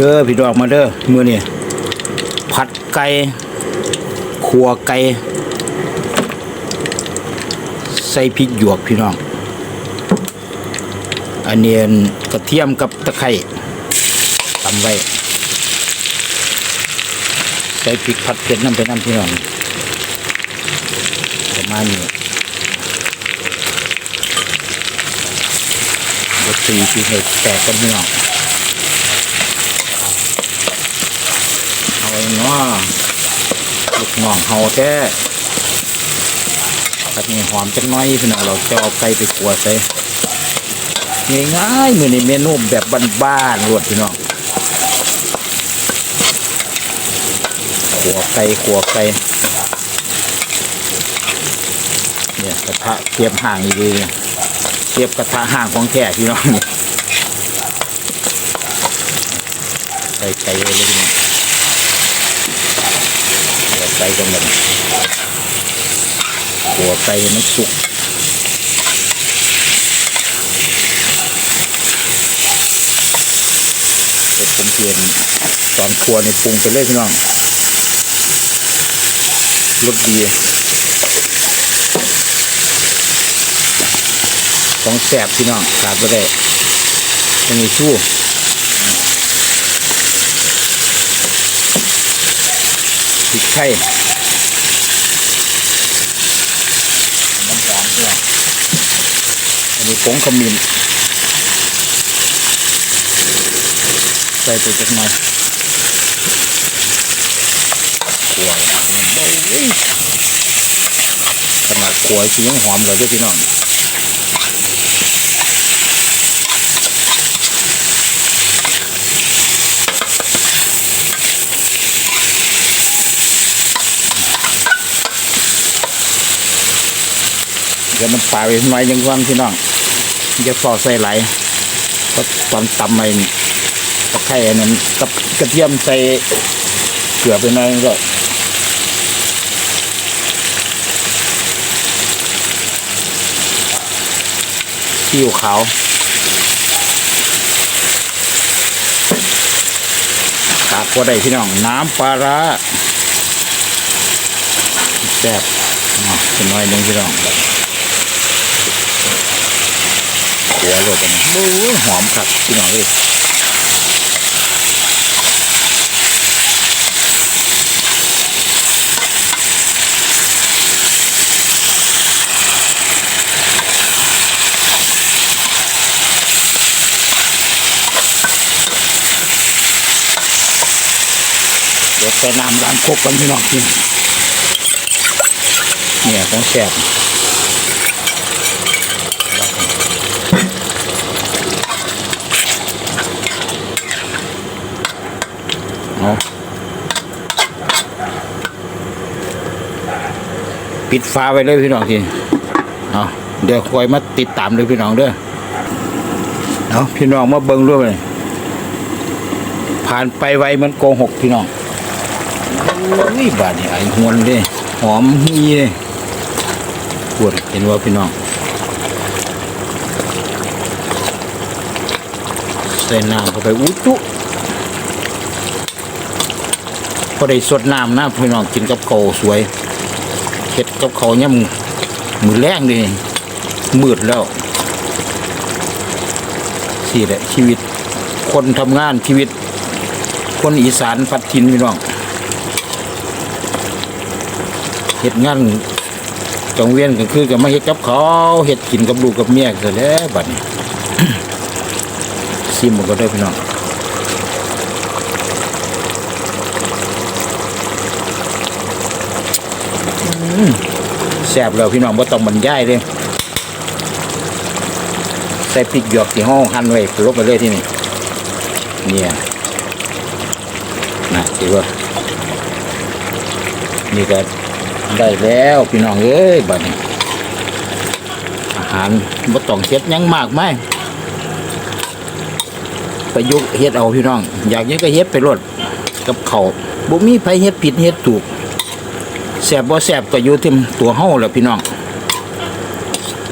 เด้อพี่น้องมาเด้อมือนี้ผัดไก่ขัวไก่ใส่พริกหยวกพี่น้อง อันเนี้กระเทียมกับตะไคร้ตำไว้ ใส่พริกผัดเผ็ดน้ำไปน้ำพี่น้องประมาณนี้เดี๋ยวตีพริกให้แตกกันพี่น้อง เอาไว้เนาะลูกน้องเฮาแท้ผัดนี่หอมจังน้อยพี่น้องเราจะเอาไก่ไปขัวใส่ง่ายๆมือนี้เมนูแบบบ้านๆรวดพี่น้องขัวไก่ขัวไก่เนี่ยกระทะเทียบห่างอีกเลยเทียบกระทะห่างของแท้พี่น้องนี่ใส่ไก่เลยพี่น้อง ไก่กันเลยหัวไก่มันสุกเดี๋ยวผมเปลี่ยนตอนครัวในปรุงไปเลยพี่น้องรสดีของแสบพี่น้องขาดไปได้ยังมีชู้ พริกไทยน้ำตาลเพื่อนอันนี้ผงขมิ้นใส่ไปจักหน่อยขัวครับโอ้ยขนาดขัวสิยังหอมเลยเจ้าพี่น้อง เดี๋ยวน้ำปลาไปหน่อยยังก่อนพี่น้องจะฟอใส่ไหลก็ตอนตำไปตะไคร้อันนั้นกับกระเทียมใส่เกลือไปหน่อยก็ซีอิ๊วขาวขาดพอได้พี่น้อง น้ำปลาร้าแซ่บอะเป็นน้อยหนึ่งพี่น้องแบบ หัวโลดกันโอ้หอมครับพี่น้องเลยเดี๋ยวใส่น้ำล้างครกกันพี่น้องกินเนี่ยต้องแซ่บ ปิดฟ้าไว้เลยพี่น้องทีเอาเดี๋ยวคอยมาติดตามเลยพี่น้องเด้อเอาพี่น้องมาเบิ่งด้วยเลยผ่านไปไวมันโกหกพี่น้องอุ้ยบาดนี่ไอ้หวนเลยหอมฮีเลยปวดเห็นว่าพี่น้องใส่น้ำเข้าไปอุ้จุพอได้สดน้ำนะพี่น้องกินกับเขาวสวย เข็ดกับเขาวย่ำมือแรงเลยมืดแล้วสี่แหละชีวิต คนทำงานชีวิต คนอีสานพัดทินพี่น้องเฮ็ดงานจังเวียนก็คือก็มาเฮ็ดกับเขาเฮ็ดกินกับลูกกับเมียก็แล้วบัดนี้ซิมมันก็ได้พี่น้อง แซ่บแล้วพี่น้องบ่ต้องบรรยายเลยใส่พริกหยวกที่ห้องหั่นไว้ลงไปเลยที่นี่เนี่ยนะถือว่านี่ก็ได้แล้วพี่น้องเอ้ยบัดนี้อาหารบ่ต้องเฮ็ดยังมากมายประยุกต์เฮ็ดเอาพี่น้อง อยากหยังก็เฮ็ดไปรดกับเขาบ่มีไผเฮ็ดผิดเฮ็ดถูก แซ่บบ่แซ่บก็อยู่ที่ตัวเฮาแหละพี่น้อง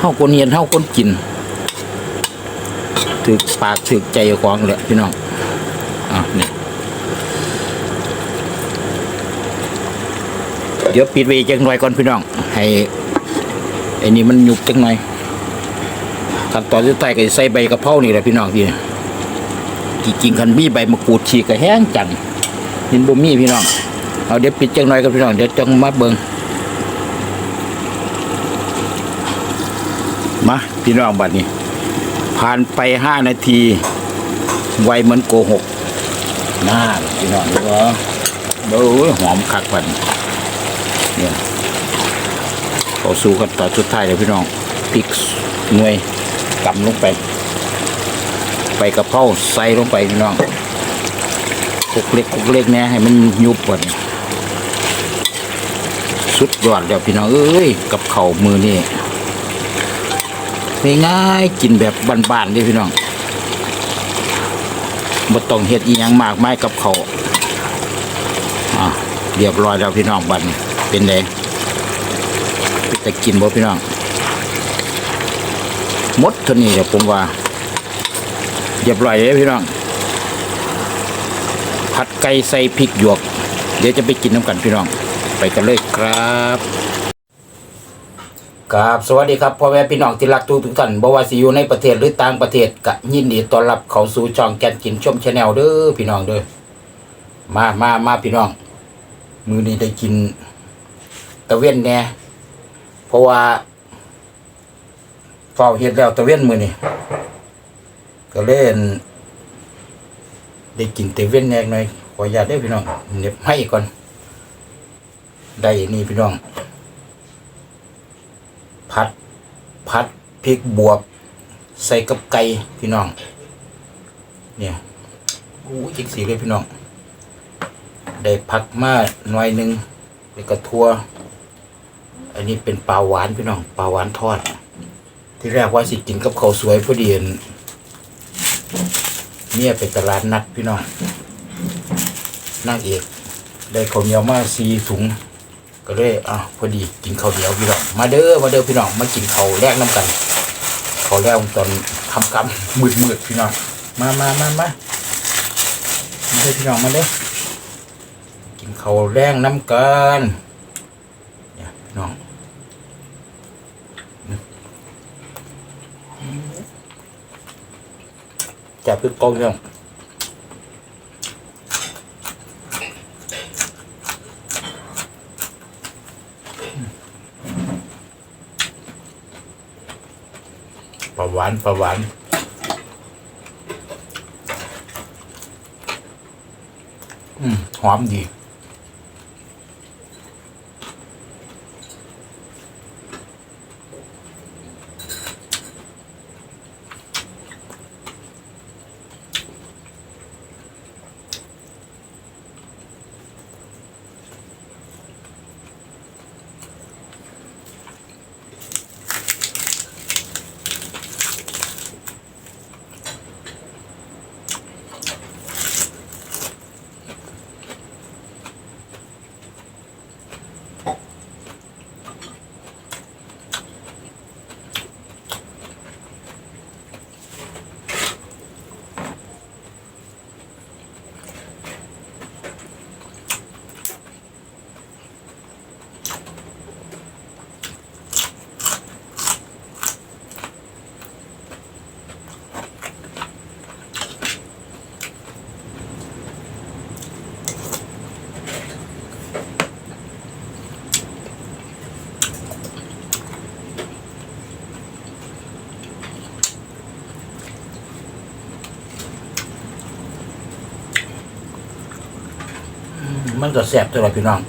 เฮาคนเฮ็ดเฮาคนกินถึกปากถึกใจของแหละพี่น้องอะนี่เดี๋ยวปิดไว้จังหน่อยก่อนพี่น้อง ให้ไอ้นี่มันหยุบจังหน่อยขั้นตอนสุดท้ายก็ใส่ใบกระเพรานี่แหละพี่น้องพี่จริงๆคันมีใบมะกรูดฉีกก็แห้งจังยินบ่มีพี่น้อง เอาเดี๋ยวปิดจังหน่อยกับพี่น้องเดี๋ยวจังมาเบิงมาพี่น้องบัดนี้ ผ่านไปห้านาที ไวเหมือนโกหกน่าพี่น้องดูว่าเบ้อหอมคักบัดเนี่ยเข้าสู่ขั้นตอสุดท้ายเลยพี่น้องพริกหน่วยกำลงไป ไปกระเพราใส่ลงไปพี่น้องคุกเล็กคุกเล็กเนี่ยให้มันยุบก่อน สุดยอดแล้วพี่น้องเอ้ยกับเข่ามือนี่ง่ายๆกินแบบบานๆเลยพี่น้องบ่ต้องเฮ็ดอีหยังมากมายกับเขาอะเรียบร้อยแล้วพี่น้องบันเป็นไงเป็นแต่กินบ่พี่น้องมดเท่านี้แหละผมว่าเรียบร้อยเลยพี่น้องผัดไก่ใส่พริกหยวก เดี๋ยวจะไปกินน้ำกันพี่น้อง ไปกันเลยครับครับสวัสดีครับพ่อแม่พี่น้องที่รักทุกทุกท่านบ่ว่าสิอยู่ในประเทศหรือต่างประเทศก็ยินดีต้อนรับเข้าสู่ช่องแกนกินชมชาแนลเด้อพี่น้องเด้อมามามาพี่น้อง มือนี้ได้กินตะเวนแน่เพราะว่าเฝ้าเฮ็ดแล้วตะเวนมือนี้ก็เล่นได้กินเตเวนแนกหน่อยขออนุญาตได้อพี่น้องเน็บให้ก่อน ได้นี่พี่น้องผัดผัดพริกบวบ ใส่กับไก่พี่น้อง เนี่ยอู้จิกสีเลยพี่น้อง ได้ผักมาหน่อยหนึ่งแล้วก็ทั่ว อันนี้เป็นปลาหวานพี่น้อง ปลาหวานทอด ที่แรกว่าสิกินกับข้าวสวยพอดีนเมียไปตลาดนัดพี่น้องนางเอก ได้ข้าวเหนียวมาสีถุง ก็เลยอะพอดีกินข้าวเหนียวพี่น้องมาเด้อมาเด้อพี่น้องมากินข้าวแรกน้ำกันข้าวแรกตอนคำคำมืดมืดพี่น้องมามามามามาเด้อพี่น้องมาเด้อกินข้าวแรงน้ำกันเนี่ยพี่น้องจับพริกกองยังปล วานปลาหวานอืมหอมดี มันก็แสบตัวละพี่น้อง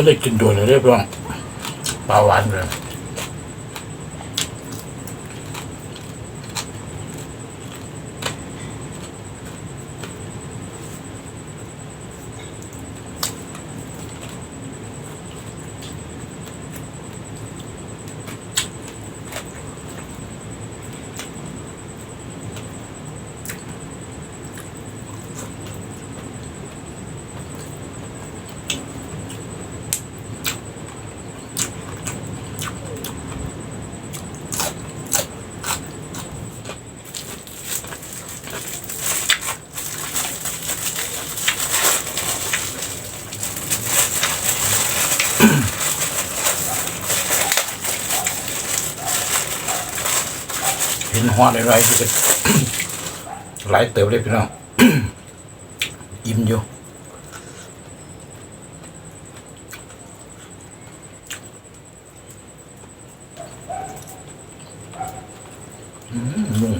ไม่ได้กินโดนเลยเรียบร้องปลาหวานเลย เห็นหัวอะไรๆที่เป็นหลายเติบเลยพี่น้อง อิ่มอยู่อืมนุ่ม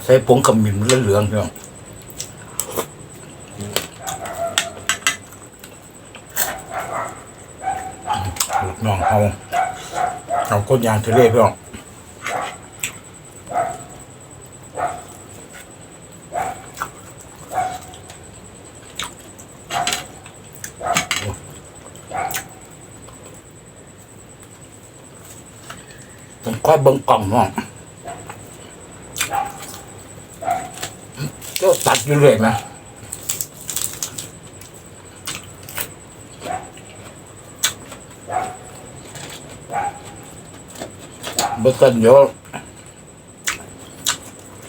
ใส่ผงขมิ้นเหลืองๆพี่น้องลูกน้องเอาเอาก้นยางทะเลพี่น้องต้องคอยเบิ่งกล่องเน้อง ก็ตัด อยู่เรื่อยนะเบื้องต้นโยว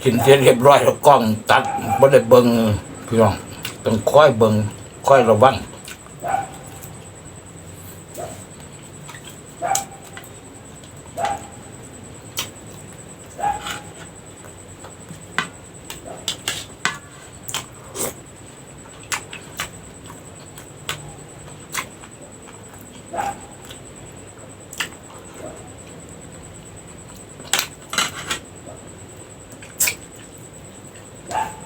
กินเสร็จเรียบร้อยแล้วกล้องตัดไม่ได้เบิงพี่น้องต้องค่อยเบิ่งค่อยระวัง Yeah.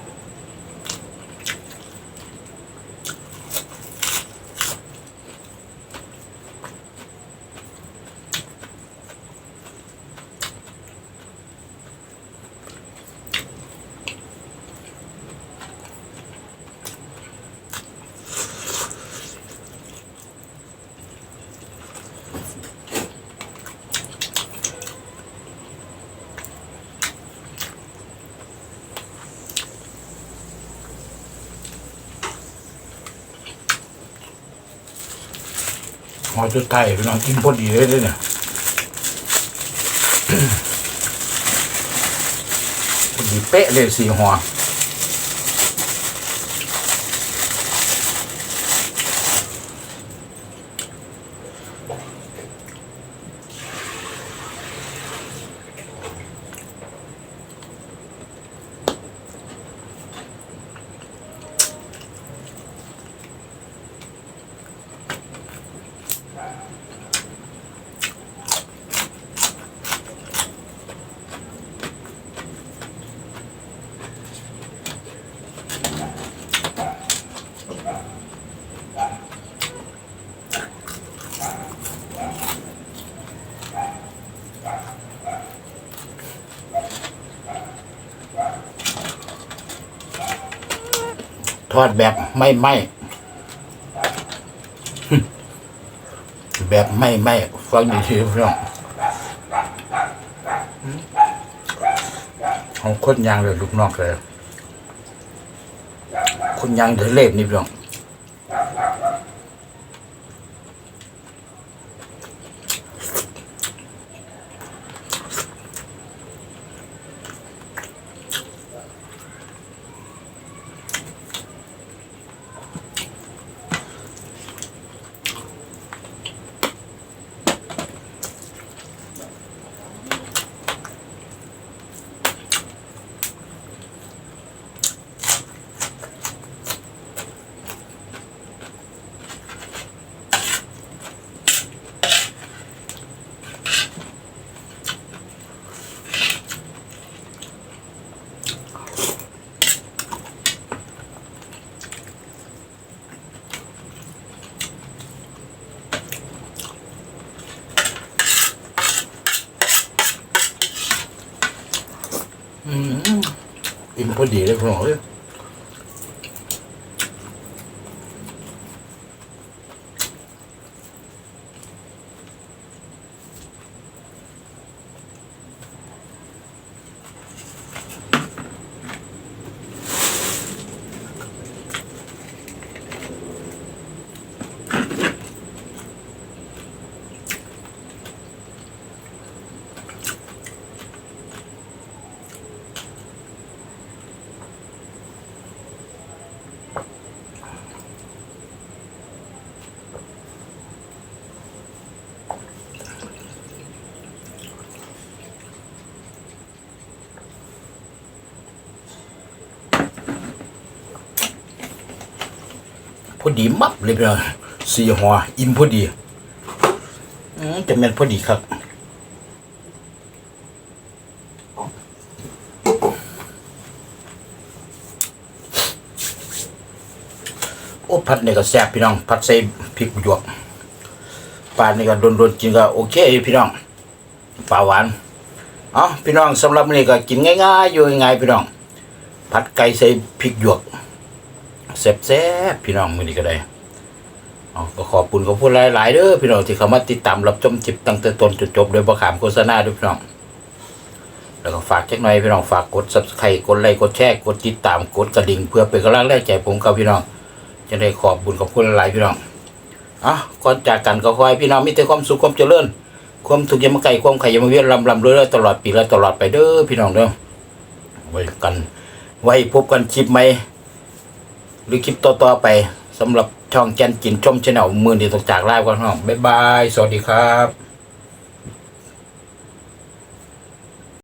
หอจุดไทยพี่น้องกินพอดีเลยเด้อเนี่ยพอดีเป๊ะเลยสี่หัว อดแบบไม่ไหม้แบบไม่ไหม้ฟังดีทีพี่น้องของคนยางเลยลูกนอกเลยคนยางเดือเล็บนี่พี่น้อง อืมอิ่ มพ อดีเลยพี่น้อดีมับเลยพี่น้องสี่หัวอิ่มพอดีอืมจะแม่นพอดีครับโอ้ผัดนี่ก็แซ่บพี่น้องผัดใส่พริกหยวกปลานี่ก็โดนๆกินก็โอเคพี่น้องปลาหวานอ๋อพี่น้องสำหรับนี้ก็กินง่ายๆอยู่ง่ายๆพี่น้องผัดไก่ใส่พริกหยวก แซ่บๆพี่น้องมือนี้ก็ได้เอาก็ขอบคุณขอบคุณหลายๆเด้อพี่น้องที่เข้ามาติดตามรับชมคลิปตั้งแต่ต้นจนจบโดยบ่ขามโฆษณาด้วยพี่น้องแล้วก็ฝากจักหน่อยพี่น้องฝากกด Subscribe กดไลค์กดแชร์กดติดตามกดกระดิ่งเพื่อเป็นกำลังแรงใจผมกับพี่น้อง จะได้ขอบบุญขอบคุณหลายๆพี่น้องอะก่อนจากกันก็ขอให้พี่น้องมีแต่ความสุขความเจริญความทุกข์ยามไกลความไข่ยามเวียนลำลำเรื่อยๆตลอดปีและตลอดไปเด้อพี่น้องเด้อไว้กันไว้พบกันคลิปใหม่ หรือคลิปต่อๆไปสำหรับช่องแกนกินชมชแนลมือเดียวตกจากไลฟ์กันพี่น้องบ๊ายบาย สวัสดีครับ